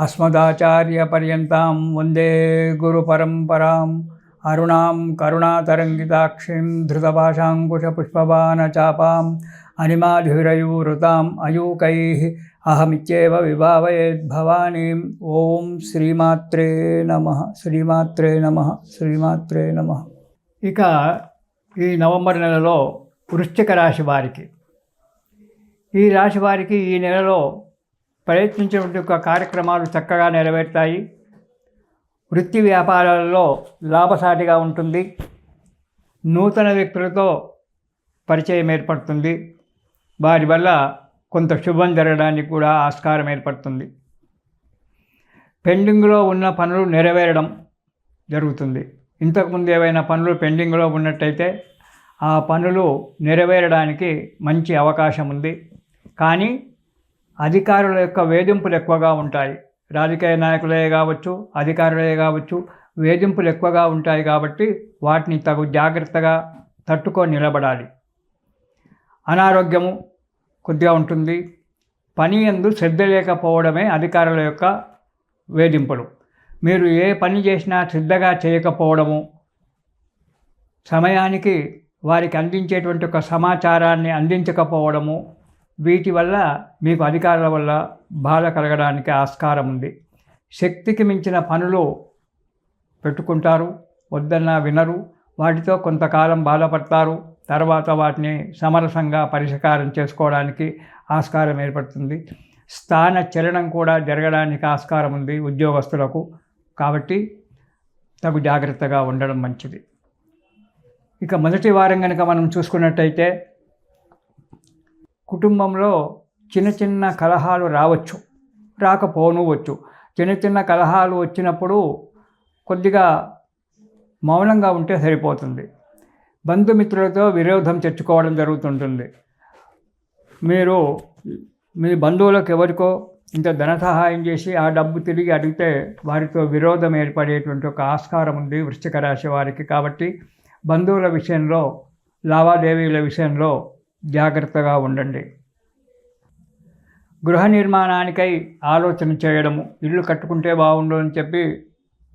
అస్మదాచార్యపర్యంతాం వందే గురుపరంపరాం అరుణాం కరుణాతరంగితాక్షిం ధృతపాశాంకుశపుష్పబాణచాపాం అనిమాధురయూరుతాం అయూకై అహమిత్యేవ విభావయేద్భవానీం ఓం శ్రీమాత్రే నమ శ్రీమాత్రే నమ శ్రీమాత్రే నమ ఇక ఈ నవంబర్ నెలలో వృశ్చిక రాశి వారికి. ఈ రాశి వారికి ఈ నెలలో ప్రయత్నించినటువంటి యొక్క కార్యక్రమాలు చక్కగా నెరవేరుతాయి. వృత్తి వ్యాపారాలలో లాభసాటిగా ఉంటుంది. నూతన వ్యక్తులతో పరిచయం ఏర్పడుతుంది. వారి వల్ల కొంత శుభం జరగడానికి కూడా ఆస్కారం ఏర్పడుతుంది. పెండింగ్లో ఉన్న పనులు నెరవేరడం జరుగుతుంది. ఇంతకుముందు ఏవైనా పనులు పెండింగ్లో ఉన్నట్టయితే ఆ పనులు నెరవేరడానికి మంచి అవకాశం ఉంది. కానీ అధికారుల యొక్క వేధింపులు ఎక్కువగా ఉంటాయి. రాజకీయ నాయకులే కావచ్చు అధికారులే కావచ్చు వేధింపులు ఎక్కువగా ఉంటాయి కాబట్టి వాటిని తగు జాగ్రత్తగా తట్టుకొని నిలబడాలి. అనారోగ్యము కొద్దిగా ఉంటుంది. పని ఎందు శ్రద్ధ లేకపోవడమే అధికారుల యొక్క వేధింపులు. మీరు ఏ పని చేసినా శ్రద్ధగా చేయకపోవడము సమయానికి వారికి అందించేటువంటి ఒక సమాచారాన్ని అందించకపోవడము వీటి వల్ల మీకు అధికారుల వల్ల బాధ కలగడానికి ఆస్కారం ఉంది. శక్తికి మించిన పనులు పెట్టుకుంటారు వద్దన్నా వినరు వాటితో కొంతకాలం బాధపడతారు తర్వాత వాటిని సమరసంగా పరిష్కారం చేసుకోవడానికి ఆస్కారం ఏర్పడుతుంది. స్థాన చలనం కూడా జరగడానికి ఆస్కారం ఉంది ఉద్యోగస్తులకు. కాబట్టి తగు జాగ్రత్తగా ఉండడం మంచిది. ఇక మొదటి వారం కనుక మనం చూసుకున్నట్టయితే కుటుంబంలో చిన్న చిన్న కలహాలు రావచ్చు రాకపోనువచ్చు చిన్న చిన్న కలహాలు వచ్చినప్పుడు కొద్దిగా మౌనంగా ఉంటే సరిపోతుంది. బంధుమిత్రులతో విరోధం తెచ్చుకోవడం జరుగుతుంటుంది. మీరు మీ బంధువులకు ఎవరికో ఇంత ధన సహాయం చేసి ఆ డబ్బు తిరిగి అడిగితే వారితో విరోధం ఏర్పడేటువంటి ఒక ఆస్కారం ఉంది వృశ్చిక రాశి వారికి. కాబట్టి బంధువుల విషయంలో లావాదేవీల విషయంలో జాగ్రత్తగా ఉండండి. గృహ నిర్మాణానికై ఆలోచన చేయడము ఇల్లు కట్టుకుంటే బాగుండు అని చెప్పి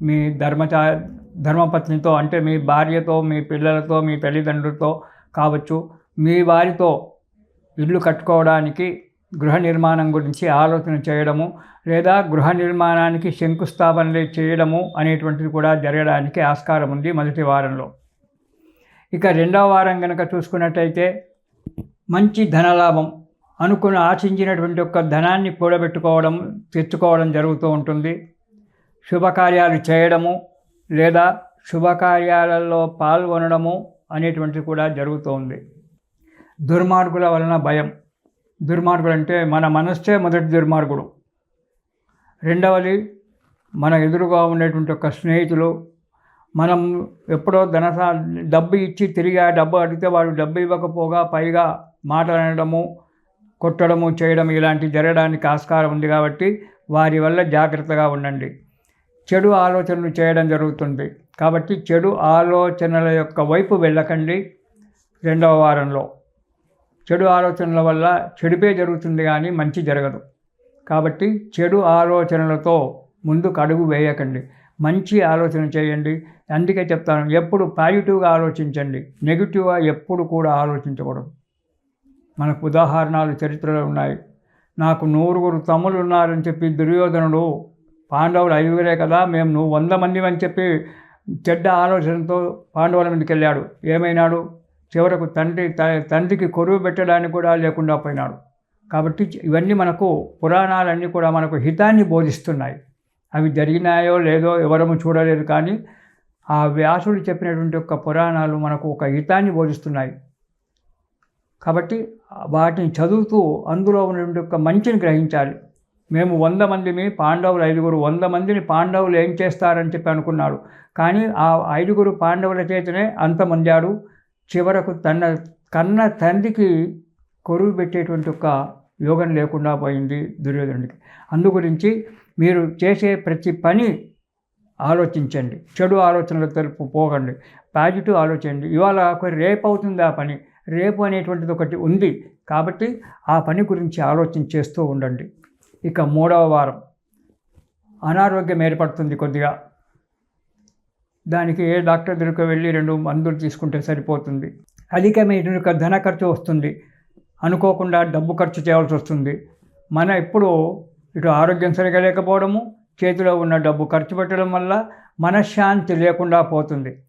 మీ ధర్మచా ధర్మపత్నితో అంటే మీ భార్యతో మీ పిల్లలతో మీ తల్లిదండ్రులతో కావచ్చు మీ వారితో ఇల్లు కట్టుకోవడానికి గృహ నిర్మాణం గురించి ఆలోచన చేయడము లేదా గృహ నిర్మాణానికి శంకుస్థాపనలు చేయడము అనేటువంటిది కూడా జరగడానికి ఆస్కారం ఉంది మొదటి వారంలో. ఇక రెండవ వారం కనుక చూసుకున్నట్టయితే మంచి ధనలాభం అనుకుని ఆశించినటువంటి ఒక ధనాన్ని కూడబెట్టుకోవడం తెచ్చుకోవడం జరుగుతూ ఉంటుంది. శుభకార్యాలు చేయడము లేదా శుభకార్యాలలో పాల్గొనడము అనేటువంటిది కూడా జరుగుతోంది. దుర్మార్గుల వలన భయం. దుర్మార్గుడు అంటే మన మనస్సే మొదటి దుర్మార్గుడు. రెండవది మన ఎదురుగా ఉండేటువంటి ఒక స్నేహితులు మనం ఎప్పుడో ధన డబ్బు ఇచ్చి తిరిగి ఆ డబ్బు అడిగితే వాడు డబ్బు ఇవ్వకపోగా పైగా మాట్లాడడము కొట్టడము చేయడం ఇలాంటివి జరగడానికి ఆస్కారం ఉంది కాబట్టి వారి వల్ల జాగ్రత్తగా ఉండండి. చెడు ఆలోచనలు చేయడం జరుగుతుంది. కాబట్టి చెడు ఆలోచనల యొక్క వైపు వెళ్ళకండి రెండవ వారంలో. చెడు ఆలోచనల వల్ల చెడుపే జరుగుతుంది కానీ మంచి జరగదు. కాబట్టి చెడు ఆలోచనలతో ముందుకు అడుగు వేయకండి. మంచి ఆలోచన చేయండి. అందుకే చెప్తాను ఎప్పుడు పాజిటివ్గా ఆలోచించండి. నెగిటివ్గా ఎప్పుడు కూడా ఆలోచించకూడదు. మనకు ఉదాహరణలు చరిత్రలో ఉన్నాయి. నాకు నూరుగురు తమ్ములు ఉన్నారని చెప్పి దుర్యోధనుడు పాండవులు ఐదుగురే కదా మేము నువ్వు వంద మంది అని చెప్పి చెడ్డ ఆలోచనతో పాండవుల మీదకి వెళ్ళాడు. ఏమైనాడు? చివరకు తండ్రి తండ్రికి కొరువు పెట్టడానికి కూడా లేకుండా పోయినాడు. కాబట్టి ఇవన్నీ మనకు పురాణాలన్నీ కూడా మనకు హితాన్ని బోధిస్తున్నాయి. అవి జరిగినాయో లేదో ఎవరము చూడలేదు కానీ ఆ వ్యాసుడు చెప్పినటువంటి యొక్క పురాణాలు మనకు ఒక హితాన్ని బోధిస్తున్నాయి. కాబట్టి వాటిని చదువుతూ అందులో ఉన్నటువంటి యొక్క మంచిని గ్రహించాలి. మేము వంద మందిని పాండవులు ఐదుగురు వంద మందిని పాండవులు ఏం చేస్తారని చెప్పి అనుకున్నాడు కానీ ఆ ఐదుగురు పాండవుల చేతనే అంతమందాడు చివరకు తన కన్న తండ్రికి కొరువు పెట్టేటువంటి ఒక యోగం లేకుండా పోయింది దుర్యోధనుడికి. అందు గురించి మీరు చేసే ప్రతి పని ఆలోచించండి. చెడు ఆలోచనలు తెలుపు పోకండి. పాజిటివ్ ఆలోచించండి. ఇవాళ ఒక రేపు అవుతుంది ఆ పని. రేపు అనేటువంటిది ఒకటి ఉంది. కాబట్టి ఆ పని గురించి ఆలోచన చేస్తూ ఉండండి. ఇక మూడవ వారం. అనారోగ్యం ఏర్పడుతుంది కొద్దిగా. దానికి ఏ డాక్టర్ దగ్గరకు వెళ్ళి రెండు మందులు తీసుకుంటే సరిపోతుంది. అధికమైన ధన ఖర్చు వస్తుంది. అనుకోకుండా డబ్బు ఖర్చు చేయాల్సి వస్తుంది. మన ఇప్పుడు ఇటు ఆరోగ్యం సరిగా లేకపోవడము చేతిలో ఉన్న డబ్బు ఖర్చు పెట్టడం వల్ల మనశ్శాంతి లేకుండా పోతుంది.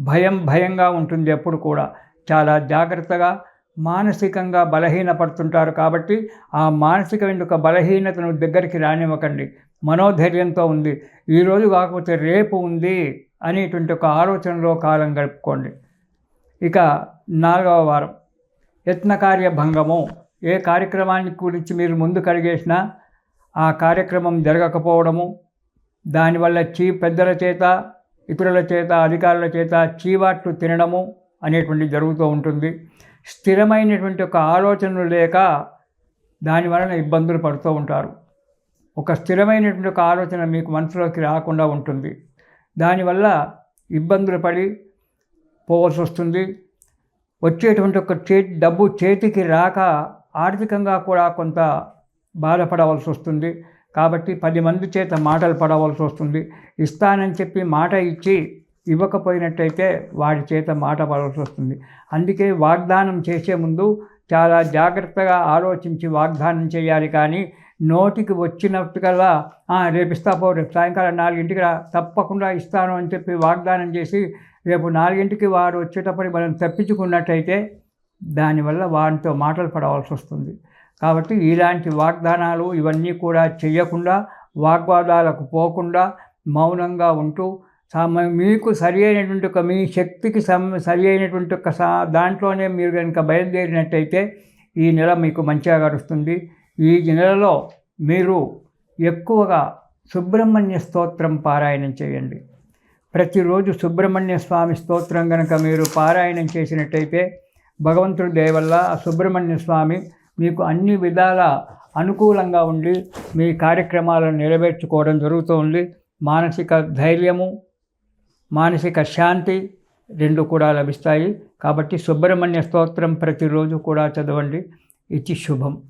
భయం భయంగా ఉంటుంది ఎప్పుడు కూడా. చాలా జాగ్రత్తగా మానసికంగా బలహీనపడుతుంటారు కాబట్టి ఆ మానసిక వెనుక బలహీనతను దగ్గరికి రానివ్వకండి. మనోధైర్యంతో ఉంది. ఈరోజు కాకపోతే రేపు ఉంది అనేటువంటి ఒక ఆలోచనలో కాలం గడుపుకోండి. ఇక నాలుగవ వారం. యత్నకార్య భంగము ఏ కార్యక్రమాన్ని గురించి మీరు ముందు కడిగేసినా ఆ కార్యక్రమం జరగకపోవడము దానివల్ల చీ పెద్దల చేత ఇతరుల చేత అధికారుల చేత చీవాట్లు తినడము అనేటువంటి జరుగుతూ ఉంటుంది. స్థిరమైనటువంటి ఒక ఆలోచనలు లేక దాని వలన ఇబ్బందులు పడుతూ ఉంటారు. ఒక స్థిరమైనటువంటి ఒక ఆలోచన మీకు మనసులోకి రాకుండా ఉంటుంది. దానివల్ల ఇబ్బందులు పడి పోవాల్సి వస్తుంది. వచ్చేటువంటి ఒక చే డబ్బు చేతికి రాక ఆర్థికంగా కూడా కొంత బాధపడవలసి వస్తుంది. కాబట్టి పది మంది చేత మాటలు పడవలసి వస్తుంది. ఇస్తానని చెప్పి మాట ఇచ్చి ఇవ్వకపోయినట్టయితే వాడి చేత మాట పడవలసి వస్తుంది. అందుకే వాగ్దానం చేసే ముందు చాలా జాగ్రత్తగా ఆలోచించి వాగ్దానం చేయాలి. కానీ నోటికి వచ్చినట్టుకల్లా "ఆ, రేపు ఇస్తాపో రేపు సాయంకాలం నాలుగింటికి రా తప్పకుండా ఇస్తాను అని చెప్పి వాగ్దానం చేసి రేపు నాలుగింటికి వారు వచ్చేటప్పటికి మనం తప్పించుకున్నట్టయితే దానివల్ల వారితో మాటలు పడవలసి వస్తుంది. కాబట్టి ఇలాంటి వాగ్దానాలు ఇవన్నీ కూడా చేయకుండా వాగ్వాదాలకు పోకుండా మౌనంగా ఉంటూ మీకు సరి అయినటువంటి ఒక మీ శక్తికి సమ సరి అయినటువంటి ఒక సా దాంట్లోనే మీరు కనుక బయలుదేరినట్టయితే ఈ నెల మీకు మంచిగా గడుస్తుంది. ఈ నెలలో మీరు ఎక్కువగా సుబ్రహ్మణ్య స్తోత్రం పారాయణం చేయండి. ప్రతిరోజు సుబ్రహ్మణ్య స్వామి స్తోత్రం కనుక మీరు పారాయణం చేసినట్టయితే భగవంతుడి దయవల్ల ఆ సుబ్రహ్మణ్య స్వామి మీకు అన్ని విధాల అనుకూలంగా ఉండి మీ కార్యక్రమాలను నెరవేర్చుకోవడం జరుగుతుంది మానసిక ధైర్యము మానసిక శాంతి రెండు కూడా లభిస్తాయి. కాబట్టి సుబ్రహ్మణ్య స్తోత్రం ప్రతిరోజు కూడా చదవండి. ఇది శుభం.